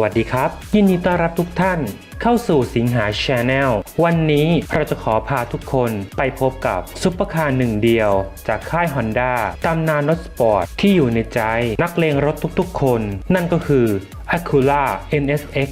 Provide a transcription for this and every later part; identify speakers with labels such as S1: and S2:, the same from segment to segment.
S1: วัสดีครับ ยินดีต้อนรับทุกท่านเข้าสู่สิงหาชาแนลวันนี้เราจะขอพาทุกคนไปพบกับซุปเปอร์คาร์หนึ่งเดียว จากค่าย Honda ตำนานรถสปอร์ตที่อยู่ในใจ นักเลงรถทุกๆคน นั่นก็คือ Acura NSX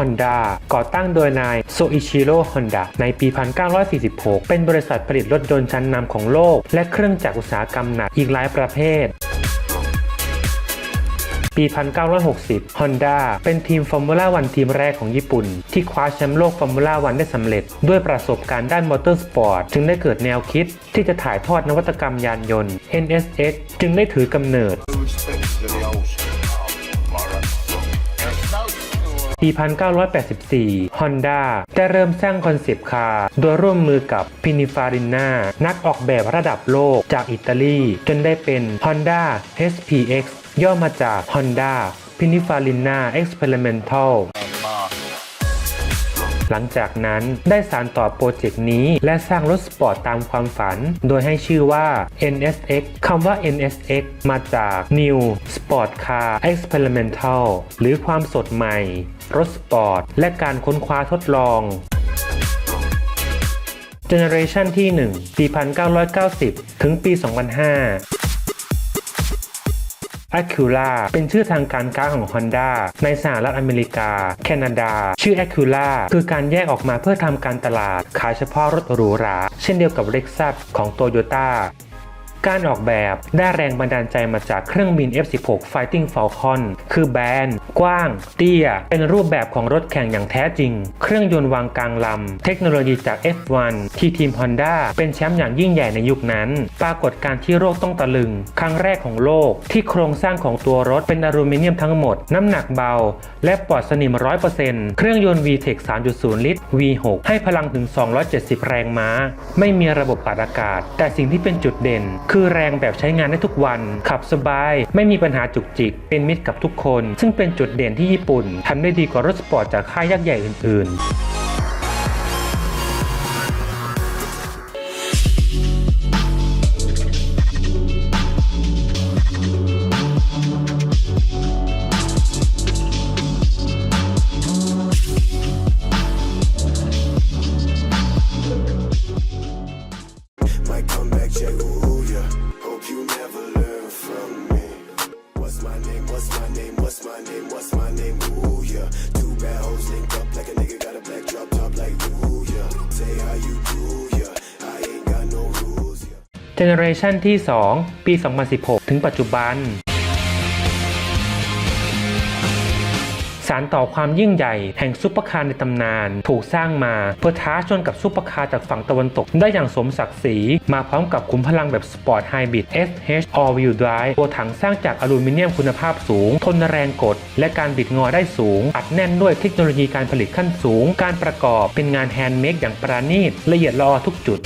S1: ฮอนด้าก่อตั้งโดยนายโซอิชิโร่ฮอนดาในปี 1946 เป็นบริษัทผลิตรถยนต์ชั้นนำของโลก และเครื่องจักรอุตสาหกรรมหนักอีกหลายประเภทปี 1960 Honda เป็นทีมฟอร์มูล่าวันทีมแรกของญี่ปุ่น ที่คว้าแชมป์โลกฟอร์มูล่าวันได้สำเร็จ ด้วยประสบการณ์ด้านมอเตอร์สปอร์ต จึงได้เกิดแนวคิดที่จะถ่ายทอดนวัตกรรมยานยนต์ NSX จึงได้ถือกำเนิด ปี 1984 Honda ได้เริ่มสร้างคอนเซปต์คาร์โดยร่วมมือกับ Pininfarina นักออกแบบระดับโลกจากอิตาลี จนได้เป็น Honda SPX ย่อมาจาก Honda p i n i f a r i n a Experimental หลังจากนั้นได้สารต่อโปรเจกต์นี้ และสร้างรถสปอร์ตตามความฝัน โดยให้ชื่อว่า NSX คำว่า NSX มาจาก New Sport Car Experimental หรือความสดใหม่ รถสปอร์ต และการค้นคว้าทดลองเจเนอเรชันที่ 1 ปี 1990 ถึงปี 2005 Acura เป็นชื่อทางการค้าของ Honda ในสหรัฐอเมริกา แคนาดา ชื่อ Acura คือการแยกออกมาเพื่อทำการตลาด ขายเฉพาะรถหรูหรา เช่นเดียวกับ Lexus ของ Toyota การออกแบบได้แรงบันดาลใจมาจากเครื่องบิน F-16 Fighting Falcon คือแบน กว้าง เตี้ย เป็นรูปแบบของรถแข่งอย่างแท้จริง เครื่องยนต์วางกลางลำ เทคโนโลยีจาก F1 ที่ทีม Honda เป็นแชมป์อย่างยิ่งใหญ่ในยุคนั้น ปรากฏการที่โลกต้องตะลึง ครั้งแรกของโลก ที่โครงสร้างของตัวรถเป็นอลูมิเนียมทั้งหมด น้ำหนักเบา และปลอดสนิม 100%เครื่องยนต์ VTEC 3.0 ลิตร V6 ให้พลังถึง 270 แรงม้า ไม่มีระบบอัดอากาศ แต่สิ่งที่เป็นจุดเด่นคือแรงแบบใช้งานได้ทุกวัน ขับสบาย ไม่มีปัญหาจุกจิก เป็นมิตรกับทุกคน ซึ่งเป็นจุดเด่นที่ญี่ปุ่นทำได้ดีกว่ารถสปอร์ตจากค่ายยักษ์ใหญ่อื่น ๆ เจเนอเรชันที่ 2 ปี 2016 ถึงปัจจุบัน สารต่อความยิ่งใหญ่แห่งซุปเปอร์คาร์ในตำนาน ถูกสร้างมาเพื่อท้าชนกับซุปเปอร์คาร์จากฝั่งตะวันตกได้อย่างสมศักดิ์ศรี มาพร้อมกับขุมพลังแบบสปอร์ตไฮบริด SH All Wheel Drive ตัวถังสร้างจากอลูมิเนียมคุณภาพสูง ทนแรงกด และการบิดงอได้สูง อัดแน่นด้วยเทคโนโลยีการผลิตขั้นสูง การประกอบเป็นงานแฮนด์เมดอย่างปราณีตละเอียดลออทุกจุด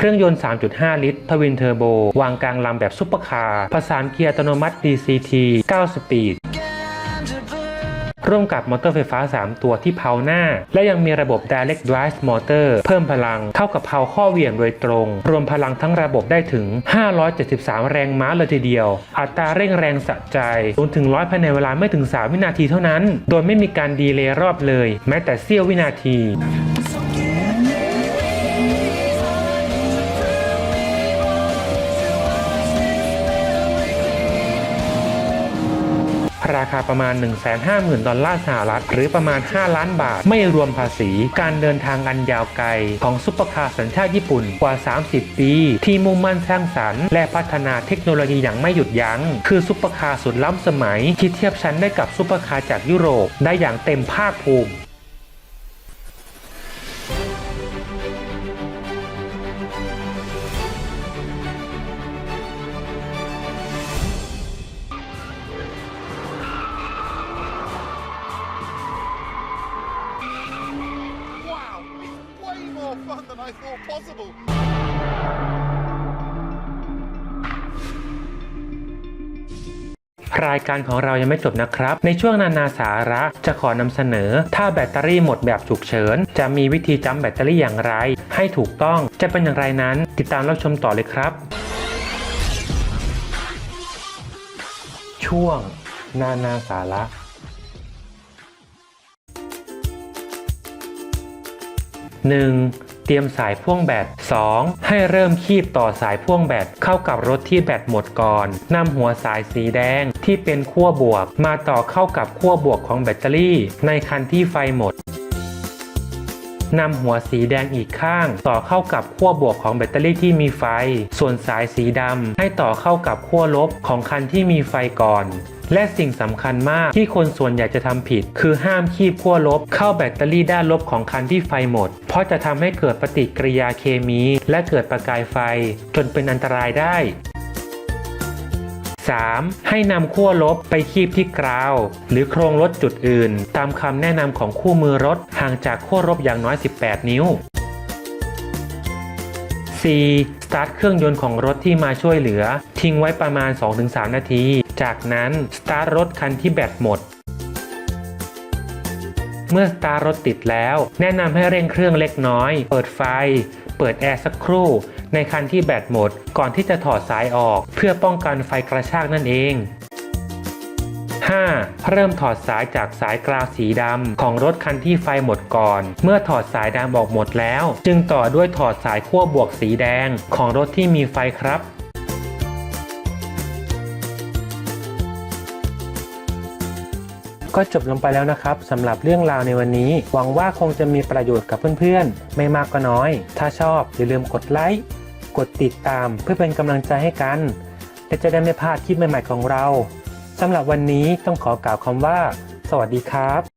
S1: เครื่องยนต์ 3.5 ลิตร ทวินเทอร์โบ วางกลางลำแบบซุปเปอร์คาร์ ผสานเกียร์อัตโนมัติ DCT 9 สปีด ร่วมกับมอเตอร์ไฟฟ้า 3 ตัวที่เพาหน้า และยังมีระบบ Direct Drive Motor เพิ่มพลังเข้ากับเพาข้อเหวี่ยงโดยตรง รวมพลังทั้งระบบได้ถึง 573 แรงม้าเลยทีเดียว อัตราเร่งแรงสะใจ0ถึง100ภายในเวลาไม่ถึง 3 วินาทีเท่านั้น โดยไม่มีการดีเลย์รอบเลย แม้แต่เสี้ยววินาที ราคาประมาณ 150,000 ดอลลาร์สหรัฐ หรือประมาณ 5 ล้านบาท ไม่รวมภาษี การเดินทางอันยาวไกล ของซุปเปอร์คาร์สัญชาติญี่ปุ่นกว่า 30 ปี ที่มุ่งมั่นสร้างสรรค์ และพัฒนาเทคโนโลยีอย่างไม่หยุดยัง้ง คือซุปเปอร์คาร์สุดล้ำสมัย ที่เทียบชั้นได้กับซุปเปอร์คาร์จากยุโรปได้อย่างเต็มภาคภูมิ
S2: not possible.
S1: รายการของเรายังไม่จบนะครับ ในช่วงนานาสาระจะขอนำเสนอ ถ้าแบตเตอรี่หมดแบบฉุกเฉิน จะมีวิธีจัมแบตเตอรี่อย่างไร ให้ถูกต้องจะเป็นอย่างไรนั้น ติดตามรับชมต่อเลยครับ ช่วง นานาสาระ 1. เตรียมสายพ่วงแบต 2. ให้เริ่มคีบต่อสายพ่วงแบตเข้ากับรถที่แบตหมดก่อนนำหัวสายสีแดงที่เป็นขั้วบวก มาต่อเข้ากับขั้วบวกของแบตเตอรี่ ในคันที่ไฟหมดนำหัวสีแดงอีกข้าง ต่อเข้ากับขั้วบวกของแบตเตอรี่ที่มีไฟ ส่วนสายสีดำให้ต่อเข้ากับขั้วลบของคันที่มีไฟก่อน และสิ่งสำคัญมากที่คนส่วนใหญ่จะทำผิด คือห้ามคีบขั้วลบ เข้าแบตเตอรี่ด้านลบของคันที่ไฟหมด เพราะจะทำให้เกิดปฏิกิริยาเคมี และเกิดประกายไฟ จนเป็นอันตรายได้ 3. ให้นำขั้วลบไปคีบที่กราว หรือโครงรถจุดอื่น ตามคำแนะนำของคู่มือรถห่างจากขั้วลบอย่างน้อย 18 นิ้ว 4. สตาร์ทเครื่องยนต์ของรถที่มาช่วยเหลือ ทิ้งไว้ประมาณ 2-3 นาที จากนั้นสตาร์ทรถคันที่แบตหมด เมื่อสตาร์รถติดแล้ว แนะนำให้เร่งเครื่องเล็กน้อย เปิดไฟ เปิดแอร์สักครู่ ในคันที่แบตหมด ก่อนที่จะถอดสายออก เพื่อป้องกันไฟกระชากนั่นเอง 5. เริ่มถอดสายจากสายกราวสีดำของรถคันที่ไฟหมดก่อน เมื่อถอดสายดำออกหมดแล้ว จึงต่อด้วยถอดสายขั้วบวกสีแดงของรถที่มีไฟครับ ก็จบลงไปแล้วนะครับสำหรับเรื่องราวในวันนี้ หวังว่าคงจะมีประโยชน์กับเพื่อนๆ ไม่มากก็น้อย ถ้าชอบอย่าลืมกดไลค์กดติดตามเพื่อเป็นกำลังใจให้กัน และจะได้ไม่พลาดคลิปใหม่ๆของเราสำหรับวันนี้ต้องขอกล่าวคำว่า สวัสดีครับ